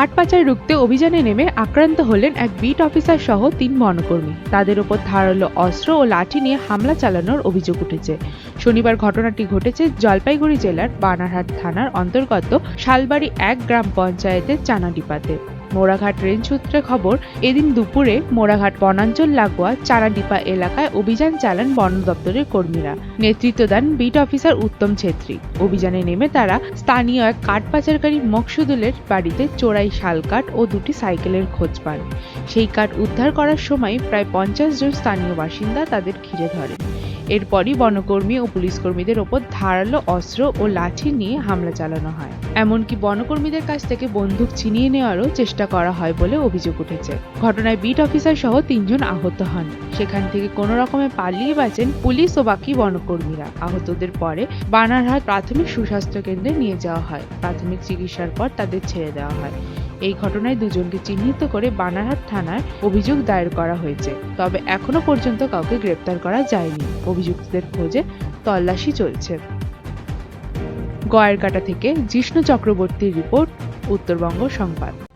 কাঠ পাচার রুখতে অভিযানে নেমে আক্রান্ত হলেন এক বিট অফিসার সহ তিন বনকর্মী। তাদের উপর ধারালো অস্ত্র ও লাঠি নিয়ে হামলা চালানোর অভিযোগ উঠেছে। শনিবার ঘটনাটি ঘটেছে জলপাইগুড়ি জেলার বানারহাট থানার অন্তর্গত শালবাড়ি এক গ্রাম পঞ্চায়েতের চানাডিপাতে। মোড়াঘাট রেঞ্জ সূত্রে খবর, এদিন দুপুরে মোড়াঘাট বনাঞ্চল লাগোয়া চারাডিপা এলাকায় অভিযান চালান বন দপ্তরের কর্মীরা। নেতৃত্ব দেন বিট অফিসার উত্তম ছেত্রী। অভিযানে নেমে তারা স্থানীয় এক কাঠ পাচারকারী মকসুদুলের বাড়িতে চোরাই শালকাঠ ও দুটি সাইকেলের খোঁজ পান। সেই কাঠ উদ্ধার করার সময় প্রায় পঞ্চাশ জন স্থানীয় বাসিন্দা তাদের ঘিরে ধরেন। এরপরই বনকর্মী ও পুলিশ কর্মীদের ওপর ধারালো অস্ত্র ও লাঠি নিয়ে হামলা চালানো হয়। এমনকি বনকর্মীদের কাছ থেকে বন্দুক ছিনিয়ে নেওয়ারও চেষ্টা করা হয় বলে অভিযোগ উঠেছে। ঘটনায় বিট অফিসার সহ তিনজন আহত হন। সেখান থেকে কোনো রকমে পালিয়ে বাঁচেন পুলিশ ও বাকি বনকর্মীরা। আহতদের পরে বানারহাট প্রাথমিক সুস্বাস্থ্য কেন্দ্রে নিয়ে যাওয়া হয়। প্রাথমিক চিকিৎসার পর তাদের ছেড়ে দেওয়া হয়। এই ঘটনায় দুজনকে চিহ্নিত করে বানারহাট থানায় অভিযোগ দায়ের করা হয়েছে। তবে এখনও পর্যন্ত কাউকে গ্রেপ্তার করা যায়নি। অভিযুক্তদের খোঁজে তল্লাশি চলছে। গয়েরকাটা থেকে জিষ্ণু চক্রবর্তীর রিপোর্ট, উত্তরবঙ্গ সংবাদ।